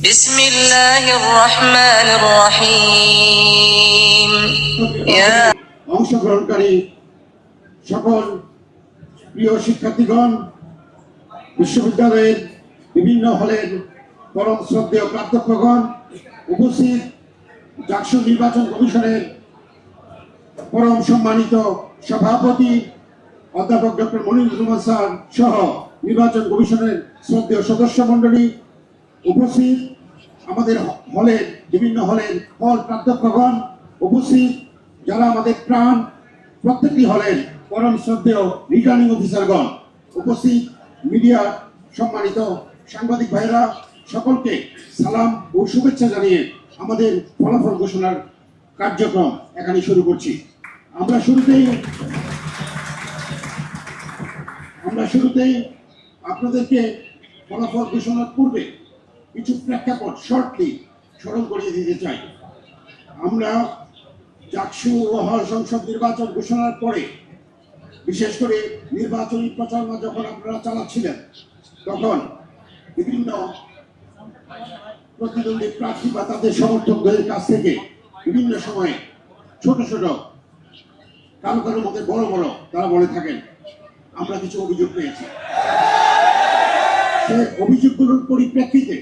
بسم الله الرحمن الرحيم يا অংশগ্রহণকারী সকল প্রিয় শিক্ষার্থীগণ বিশ্ববিদ্যালয়ের বিভিন্ন হলের পরম শ্রদ্ধেয় প্রাধ্যক্ষগণ উপস্থিত জাকসু নির্বাচন কমিশনের পরম সম্মানিত সভাপতি অধ্যাপক ডক্টর মনিরুল রহমান স্যার সহ নির্বাচন কমিশনের শ্রদ্ধেয় সদস্য মণ্ডলী উপস্থিত আমাদের হলে বিভিন্ন হলের হল প্রাধ্যক্ষগণ উপস্থিত, যারা আমাদের প্রাণ, প্রত্যেকটি হলের পরম শ্রদ্ধেয় রিটার্নিং অফিসারগণ উপস্থিত মিডিয়া সম্মানিত সাংবাদিক ভাইরা সকলকে সালাম ও শুভেচ্ছা জানিয়ে আমাদের ফলাফল ঘোষণার কার্যক্রম এখানে শুরু করছি। আমরা শুরুতেই আমরা শুরুতেই আপনাদেরকে ফলাফল ঘোষণার পূর্বে কিছু প্রেক্ষাপট শর্টলি স্মরণ করিয়ে দিতে চাই। আমরা চাকসু হল সংসদ নির্বাচন ঘোষণার পরে, বিশেষ করে নির্বাচনী প্রচারণা যখন আপনারা চালাচ্ছিলেন, তখন বিভিন্ন প্রতিদ্বন্দ্বী প্রার্থী বা তাদের সমর্থকদের কাছ থেকে বিভিন্ন সময়ে ছোট ছোট, কারও কারও মধ্যে বড় বড় তারা বলে থাকেন, আমরা কিছু অভিযোগ পেয়েছি। সে অভিযোগগুলোর পরিপ্রেক্ষিতে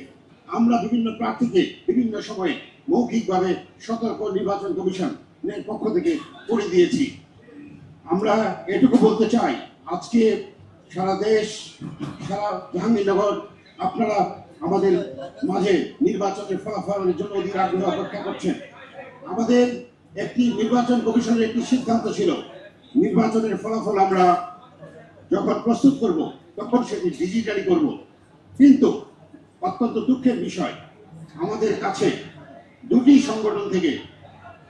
আমরা বিভিন্ন প্রার্থীকে বিভিন্ন সময়ে মৌখিকভাবে সতর্ক নির্বাচন কমিশনের পক্ষ থেকে করে দিয়েছি। আমরা এটুকু বলতে চাই, আজকে সারা দেশ, সারা জাহাঙ্গীরনগর, আপনারা আমাদের মাঝে নির্বাচনের ফলাফলের জন্য অধিক আগ্রহ অপেক্ষা করছেন। আমাদের একটি নির্বাচন কমিশনের একটি সিদ্ধান্ত ছিল, নির্বাচনের ফলাফল আমরা যখন প্রস্তুত করব, তখন সেটি ডিজিটালি করব। কিন্তু অত্যন্ত দুঃখের বিষয়। আমাদের কাছে দুটি সংগঠন থেকে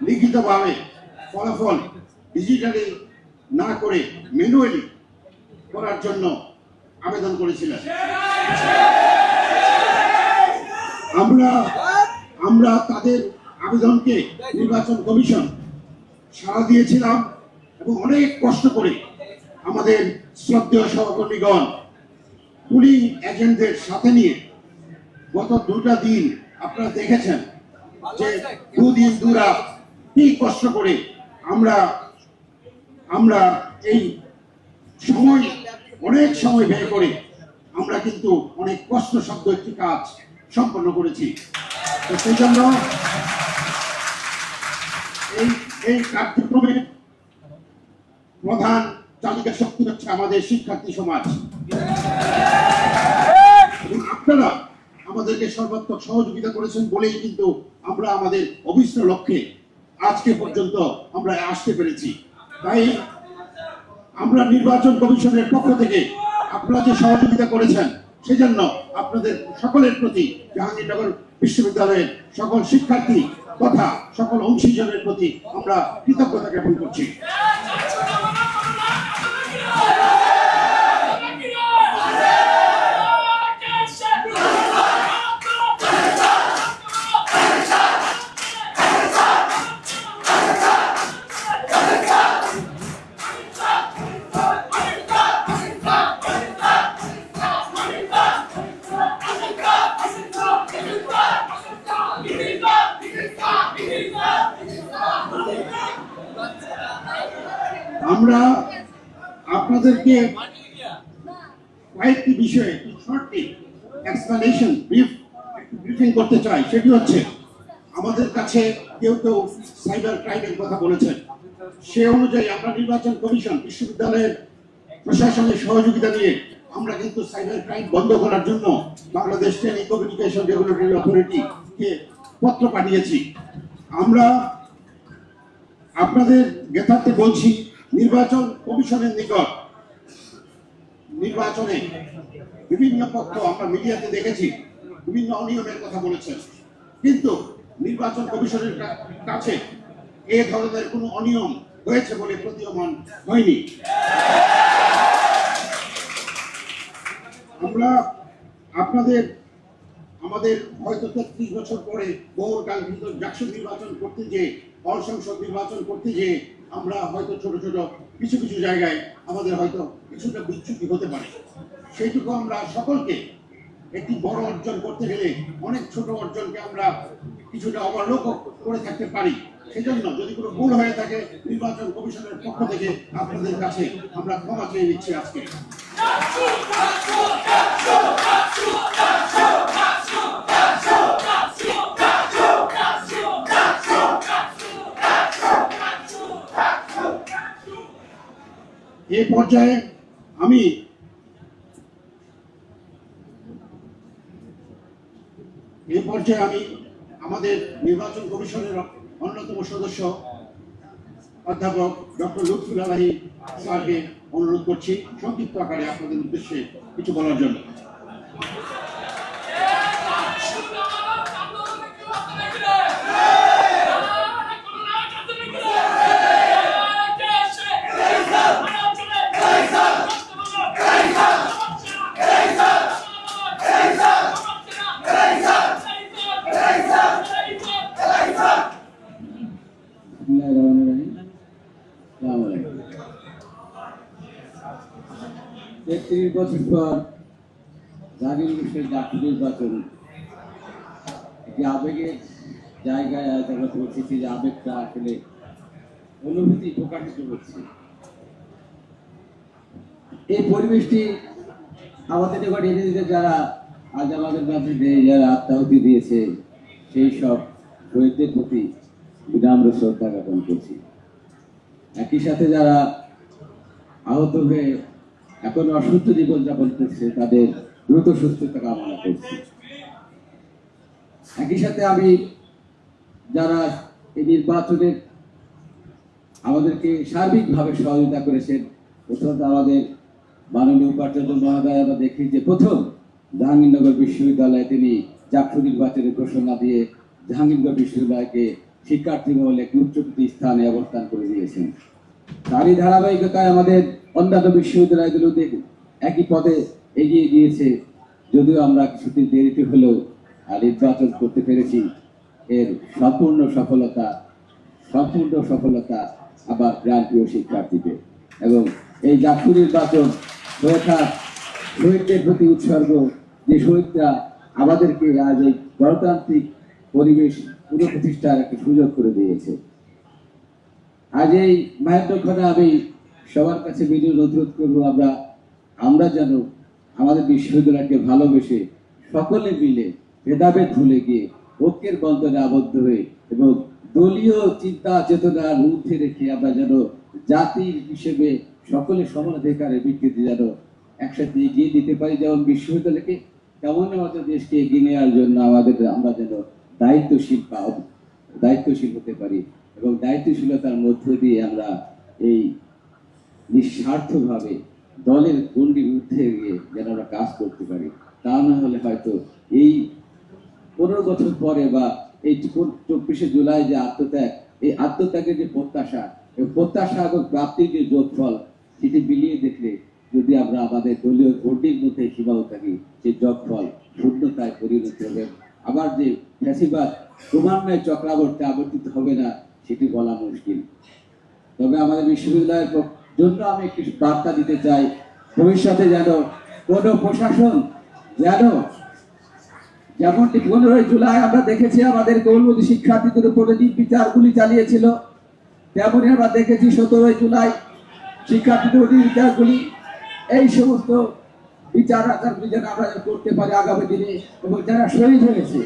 লিখিতভাবে ফলাফল ডিজিটালি না করে ম্যানুয়ালি করার জন্য আবেদন করেছিলেন। আমরা আমরা তাদের আবেদনকে নির্বাচন কমিশন সাড়া দিয়েছিলাম এবং অনেক কষ্ট করে আমাদের শ্রদ্ধেয় সহকর্মীগণ পুলিং এজেন্টদের সাথে নিয়ে গত দুটা দিন আপনারা দেখেছেন যে দুদিন দুরাত কি কষ্ট করে আমরা আমরা এই সময়, অনেক সময় ব্যয় করে আমরা কিন্তু অনেক কষ্ট শব্দ একটি কাজ সম্পন্ন করেছি। তো সেই জন্য এই এই কার্যক্রমে প্রধান চালিকা শক্তি হচ্ছে আমাদের শিক্ষার্থী সমাজ। আপনারা আমাদেরকে সর্বাত্মক সহযোগিতা করেছেন বলেই কিন্তু আমরা আমাদের অভিষ্ট লক্ষ্যে আজকে পর্যন্ত আমরা আসতে পেরেছি। তাই আমরা নির্বাচন কমিশনের পক্ষ থেকে আপনারা যে সহযোগিতা করেছেন, সেজন্য আপনাদের সকলের প্রতি জাহাঙ্গীরনগর বিশ্ববিদ্যালয়ের সকল শিক্ষার্থী তথা সকল অংশীজনের প্রতি আমরা কৃতজ্ঞতা জ্ঞাপন করছি। এক্সপ্লানেশন ব্রিফ ব্রিফিং করতে চাই, সেটি হচ্ছে, আমাদের কাছে কেউ কেউ সাইবার ক্রাইমের কথা বলেছেন। সে অনুযায়ী আমরা নির্বাচন কমিশন, বিশ্ববিদ্যালয়ের প্রশাসনের সহযোগিতা নিয়ে আমরা কিন্তু সাইবার ক্রাইম বন্ধ করার জন্য বাংলাদেশ টেলিকমিউনিকেশন রেগুলেটরি অথরিটিকে পত্র পাঠিয়েছি। আমরা আপনাদের জ্ঞাতার্থে বলছি, নির্বাচন কমিশনের নিকট নির্বাচনে বিভিন্ন পক্ষ, আমরা মিডিয়াতে দেখেছি, বিভিন্ন অনিয়মের কথা বলেছেন। কিন্তু নির্বাচন কমিশনের কাছে এ ধরনের কোনো অনিয়ম হয়েছে বলে প্রতীয়মান হয়নি। আমরা আপনাদের, আমাদের হয়তো তেত্রিশ বছর পরে বহুল কাঙ্ক্ষিত জাকসু নির্বাচন করতে যে হল সংসদ নির্বাচন করতে যে আমরা হয়তো ছোট ছোট কিছু কিছু জায়গায় আমাদের হয়তো কিছুটা বিচ্যুতি হতে পারে সেইটুকু আমরা সকলকে একটি বড় অর্জন করতে গেলে অনেক ছোট অর্জনকে আমরা কিছুটা অবলোক করে থাকতে পারি সেজন্য যদি কোনো ভুল হয়ে থাকে নির্বাচন কমিশনের পক্ষ থেকে আপনাদের কাছে আমরা ক্ষমা চেয়ে নিচ্ছি আজকে এই পর্যায়ে আমি এই পর্যায়ে আমি আমাদের নির্বাচন কমিশনের অন্যতম সদস্য অধ্যাপক ডক্টর লুৎফুল আলাহী স্যারকে অনুরোধ করছি, সংক্ষিপ্ত আকারে আপনাদের উদ্দেশ্যে কিছু বলার জন্য। তেত্রিশ বছর পর জাগির বিশ্বের জাতীয় নির্বাচন। একটি আবেগের জায়গায় আজ আমরা পৌঁছেছি যে আবেগটা আসলে অনুভূতি প্রকাশিত হচ্ছে। এই পরিবেশটি আমাদের এবার এনে দিতে যারা আজ আমাদের নেই, যারা আত্মাহুতি দিয়েছে সেই সব শহীদদের প্রতি বিনম্র শ্রদ্ধা জ্ঞাপন করছি। একই সাথে যারা আহত হয়ে এখন অসুস্থ জীবনযাপন করছে, তাদের দ্রুত সুস্থতা কামনা করছি। একই সাথে আমি যারা এই নির্বাচনের আমাদেরকে সার্বিকভাবে সহযোগিতা করেছেন, প্রথমত আমাদের মাননীয় উপাচার্য মহোদয় আমরা দেখি যে প্রথম জাহাঙ্গীরনগর বিশ্ববিদ্যালয়ে তিনি চাকসু নির্বাচনের ঘোষণা দিয়ে জাহাঙ্গীরনগর বিশ্ববিদ্যালয়কে শিক্ষার্থী মহলে একটি উচ্চকৃতি স্থানে অবস্থান করে দিয়েছেন। তারই ধারাবাহিকতায় আমাদের অন্যান্য বিশ্ববিদ্যালয়গুলোতে একই পদে এগিয়ে গিয়েছে। যদিও আমরা কিছুদিন দেরিতে হলেও নির্বাচন করতে পেরেছি। এর সম্পূর্ণ সফলতা সম্পূর্ণ সফলতা আবার গ্রান্টীয় শিক্ষার্থীদের। এবং এই জাতীয় নির্বাচন হয়ে শহীদদের প্রতি উৎসর্গ যে শহীদরা আমাদেরকে আজ এই গণতান্ত্রিক পরিবেশ পুনঃপ্রতিষ্ঠার একটা সুযোগ করে দিয়েছে। আজ এই মাহেন্দ্রক্ষণে আমি সবার কাছে বিনীত অনুরোধ করব, আমরা আমরা যেন আমাদের বিশ্ববিদ্যালয়কে ভালোবেসে সকলে মিলে ভেদাভেদ ভুলে গিয়ে ঐক্যের বন্ধনে আবদ্ধ হয়ে এবং দলীয় চিন্তা চেতনার ঊর্ধ্বে রেখে আমরা যেন জাতির হিসেবে সকলে সমান অধিকারের বিকৃতি যেন একসাথে এগিয়ে দিতে পারি, যেমন বিশ্ববিদ্যালয়কে তেমন আমাদের দেশকে এগিয়ে নেওয়ার জন্য আমাদের, আমরা যেন দায়িত্বশীল দায়িত্বশীল হতে পারি এবং দায়িত্বশীলতার মধ্য দিয়ে আমরা এই নিঃস্বার্থভাবে দলের গণ্ডির ঊর্ধ্বে গিয়ে যেন আমরা কাজ করতে পারি। তা না হলে হয়তো এই পনেরো বছর পরে বা এই চব্বিশে জুলাই যে আত্মত্যাগ, এই আত্মত্যাগের যে প্রত্যাশা, এই প্রত্যাশা এবং প্রাপ্তির যে যোগফল, সেটি মিলিয়ে দেখলে যদি আমরা আমাদের দলীয় গণ্ডির মধ্যে সীমাও থাকি, সেই যোগফল শূন্যতায় পরিণত হবে। আবার যে ফ্যাসিবাদ, ক্রমান্বয়ে চক্রাবর্তে আবর্তিত হবে না, সেটি বলা মুশকিল। তবে আমাদের বিশ্ববিদ্যালয়ের জন্য আমি একটি বার্তা দিতে চাই। ভবিষ্যতে যেন কোনো প্রশাসন যেন যেমনটি পনেরোই জুলাই আমরা দেখেছি, আমাদের গৌরবতী শিক্ষার্থীদের উপরে যে বিচারগুলি চালিয়েছিল, তেমনি আমরা দেখেছি সতেরোই জুলাই শিক্ষার্থীদের বিচারগুলি এই সমস্ত বিচার আচারগুলি যেন আমরা করতে পারি আগামী দিনে, এবং যারা শহীদ হয়েছে,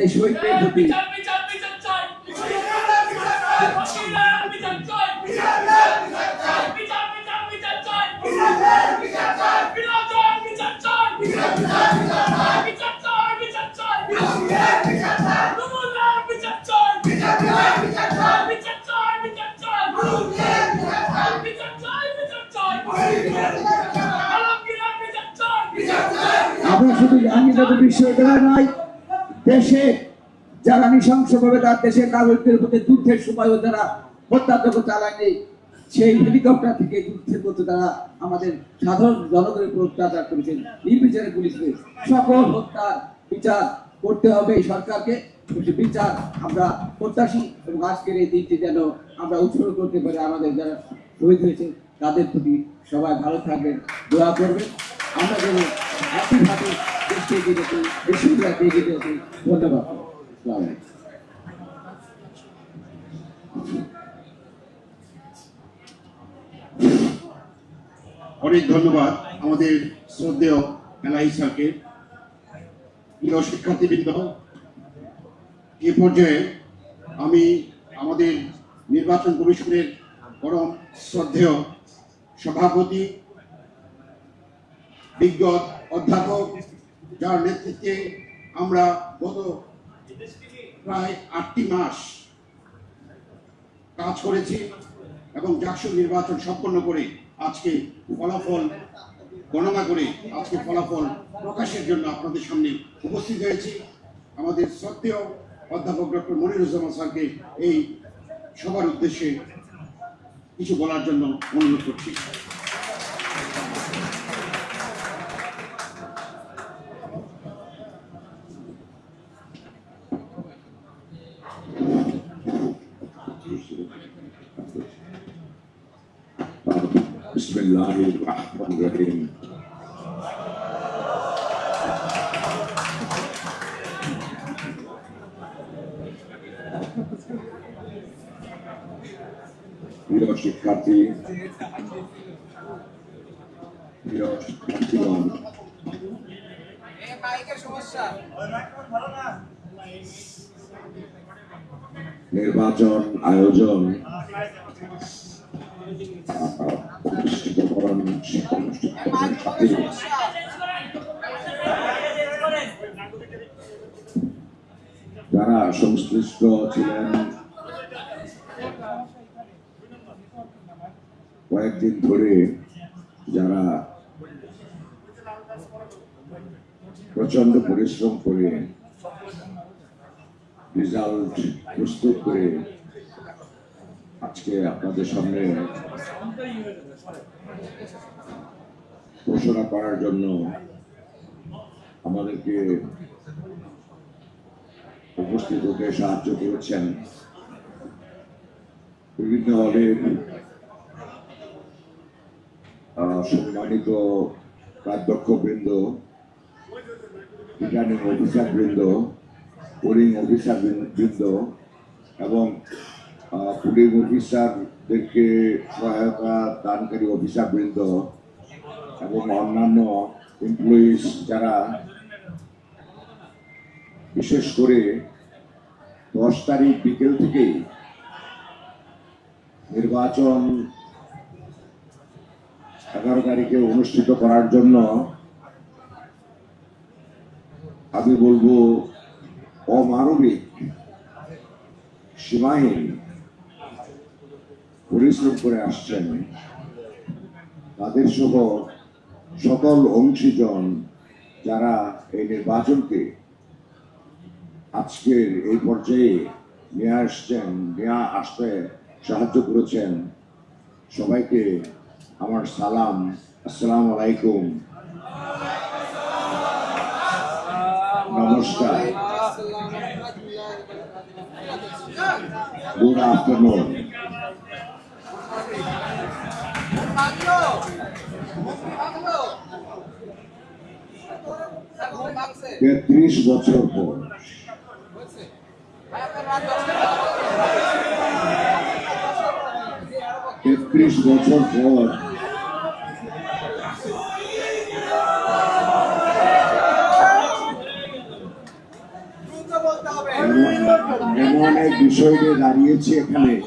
এই শহীদদের প্রতি শুধু বিশ্ববিদ্যালয় নয়, দেশে যারা নৃশংসভাবে তার দেশের নাগরিকদের প্রতি যুদ্ধের সময়ও যারা হত্যাযজ্ঞ চালায়নি, সেই হেলিকপ্টার থেকে যুদ্ধের মধ্যে তারা আমাদের সাধারণ জনগণের উপর অত্যাচার করেছেন। নির্বিচারে পুলিশকে সকল হত্যার বিচার করতে হবে সরকারকে। বিচার আমরা প্রত্যাশী এবং আজকের এই দিনটি যেন আমরা উৎসর্গ করতে পারি, আমাদের যারা শহীদ হয়েছে তাদের প্রতি সবাই ভালো থাকবেন, দোয়া করবেন। আমরা যেন একইভাবে অনেক ধন্যবাদ আমাদের শ্রদ্ধেয় প্রিয় শিক্ষার্থীবৃন্দ, এ পর্যায়ে আমি আমাদের নির্বাচন কমিশনের পরম শ্রদ্ধেয় সভাপতি, বিজ্ঞ অধ্যাপক যার নেতৃত্বে আমরা গত প্রায় আটটি মাস কাজ করেছি এবং জাকসু নির্বাচন সম্পন্ন করে আজকে ফলাফল গণনা করে আজকে ফলাফল প্রকাশের জন্য আপনাদের সামনে উপস্থিত হয়েছি। আমাদের শ্রদ্ধেয় অধ্যাপক ডক্টর মনিরুজ্জামান স্যারকে এই সবার উদ্দেশ্যে কিছু বলার জন্য অনুরোধ করছি। প্রিয় শিক্ষার্থী প্রিয় শিক্ষার্থীগণ নির্বাচন আয়োজন। অনুষ্ঠিতকরণ সাথে যারা সংশ্লিষ্ট ছিলেন কয়েকদিন ধরে যারা প্রচণ্ড পরিশ্রম করে রেজাল্ট প্রস্তুত করে আজকে আপনাদের সামনে ঘোষণা করার জন্য আমাদেরকে উপস্থিত হতে সাহায্য করেছেন। বিভিন্ন হলের আহ, সম্মানিত প্রাধ্যক্ষ বৃন্দ রিটার্নিং অফিসার বৃন্দ পোলিং অফিসার বৃন্দ এবং পুলিং অফিসারদেরকে সহায়তা দানকারী অফিসার বৃন্দ এবং অন্যান্য এমপ্লয়িজ যারা বিশেষ করে দশ তারিখ বিকেল থেকেই নির্বাচন এগারো তারিখে অনুষ্ঠিত করার জন্য আমি বলব, অমানবিক সীমাহীন পরিশ্রম করে আসছেন। তাদের সহ সকল অংশীজন যারা এই নির্বাচনকে আজকের এই পর্যায়ে নিয়ে আসছেন, নিয়ে আসতে সাহায্য করেছেন, সবাইকে আমার সালাম আসসালামু আলাইকুম। নমস্কার। গুড আফটারনুন তেত্রিশ বছর পর। তেত্রিশ বছর পর এমন- এক বিষয় নিয়ে দাঁড়িয়েছে এখানে।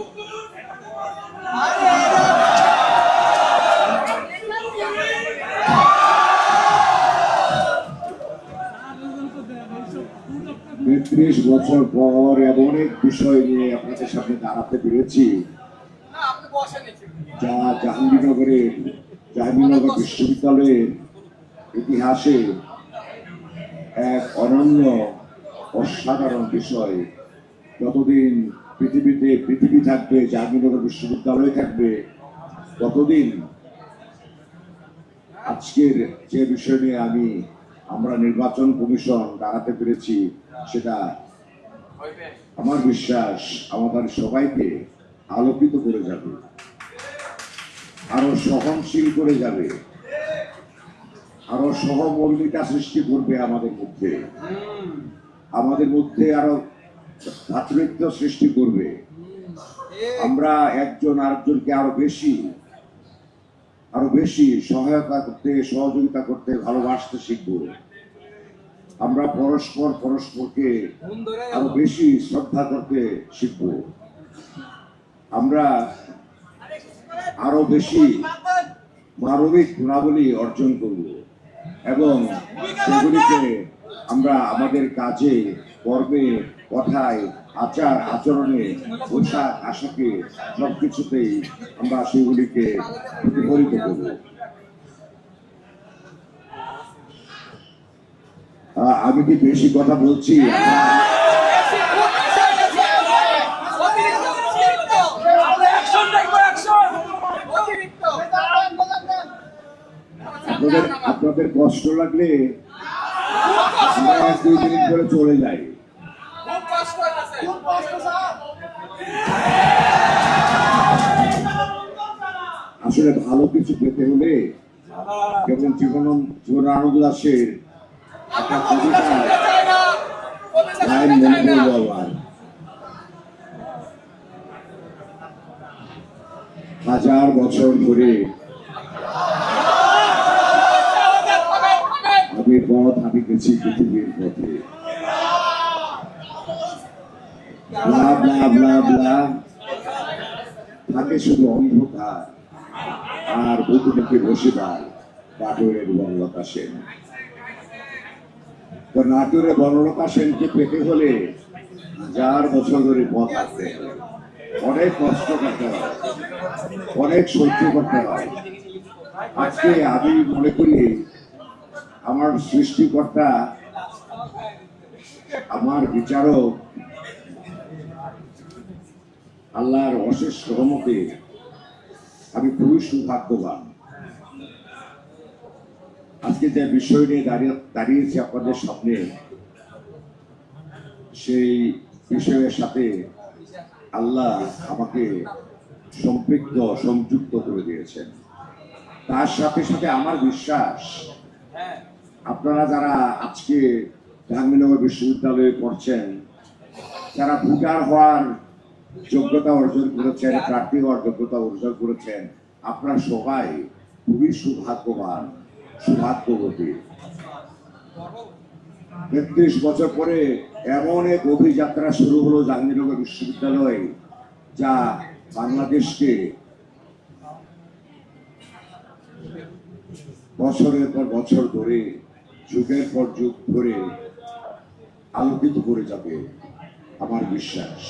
তেত্রিশ বছর পর এমন এক বিষয় নিয়ে আপনাদের সামনে দাঁড়াতে পেরেছি। যা জাহাঙ্গীরনগরের, জাহাঙ্গীরনগর বিশ্ববিদ্যালয়ের ইতিহাসে এক অনন্য, অসাধারণ বিষয়। যতদিন পৃথিবীতে পৃথিবী থাকবে, জাহাঙ্গীরনগর বিশ্ববিদ্যালয় থাকবে, ততদিন আজকের যে বিষয় নিয়ে আমি আমরা নির্বাচন কমিশন দাঁড়াতে পেরেছি, সেটা আমার বিশ্বাস আমাদের সবাইকে আলোকিত করে যাবে, আরও সহনশীল করে যাবে, আরও সহমর্মিতা সৃষ্টি করবে আমাদের মধ্যে। আমাদের মধ্যে আরও ভাতৃত্ব সৃষ্টি করবে। আমরা একজন আরেকজনকে আরও বেশি আরও বেশি সহায়তা করতে, সহযোগিতা করতে ভালোবাসতে শিখব। আমরা পরস্পর পরস্পরকে আরও বেশি শ্রদ্ধা করতে শিখব। আমরা আরও বেশি মানবিক গুণাবলী অর্জন করব এবং সেগুলিকে আমরা আমাদের কাজে, কর্মে কথায়, আচার আচরণে, পোশাক আশাকে সবকিছুতেই আমরা সেগুলিকে প্রতিফলিত করব। আমি কি বেশি কথা বলছি? আপনাদের আপনাদের কষ্ট লাগলে দুই করে চলে যাই। আসলে ভালো কিছু পেতে হলে যেমন জীবন জীবনানন্দ দাসের একটা কবিতা হাজার বছর ধরে আমি পথ হাঁটিতেছি পৃথিবীর পথে। থাকে শুধু অন্ধকার। আর ডেকে বসিবার নাটোরের বনলতা সেন। তো নাটোরে বনলতা সেনকে পেতে হলে হাজার বছর ধরে পথ হয়। অনেক কষ্ট করতে হয় অনেক সহ্য করতে হয় আজকে আমি মনে করি আমার সৃষ্টিকর্তা, আমার বিচারক, আল্লাহর অশেষ রহমতে আমি খুবই সৌভাগ্যবান। আজকে যে বিষয় নিয়ে দাঁড়িয়ে, দাঁড়িয়েছি আপনাদের সামনে, সেই বিষয়ের সাথে আল্লাহ আমাকে সম্পৃক্ত, সংযুক্ত করে দিয়েছেন। তার সাথে সাথে আমার বিশ্বাস, আপনারা যারা আজকে জাহাঙ্গীরনগর বিশ্ববিদ্যালয়ে পড়ছেন, যারা ভোটার হওয়ার যোগ্যতা অর্জন করেছেন প্রার্থী হওয়ার যোগ্যতা অর্জন করেছেন। আপনার সবাই খুবই সৌভাগ্যবান, সৌভাগ্যবতী। তেত্রিশ বছর পরে এমন এক অভিযাত্রা শুরু হলো জাহাঙ্গীরনগর বিশ্ববিদ্যালয়, যা বাংলাদেশকে বছরের পর বছর ধরে, যুগের পর যুগ ধরে আলোকিত করে যাবে। আমার বিশ্বাস।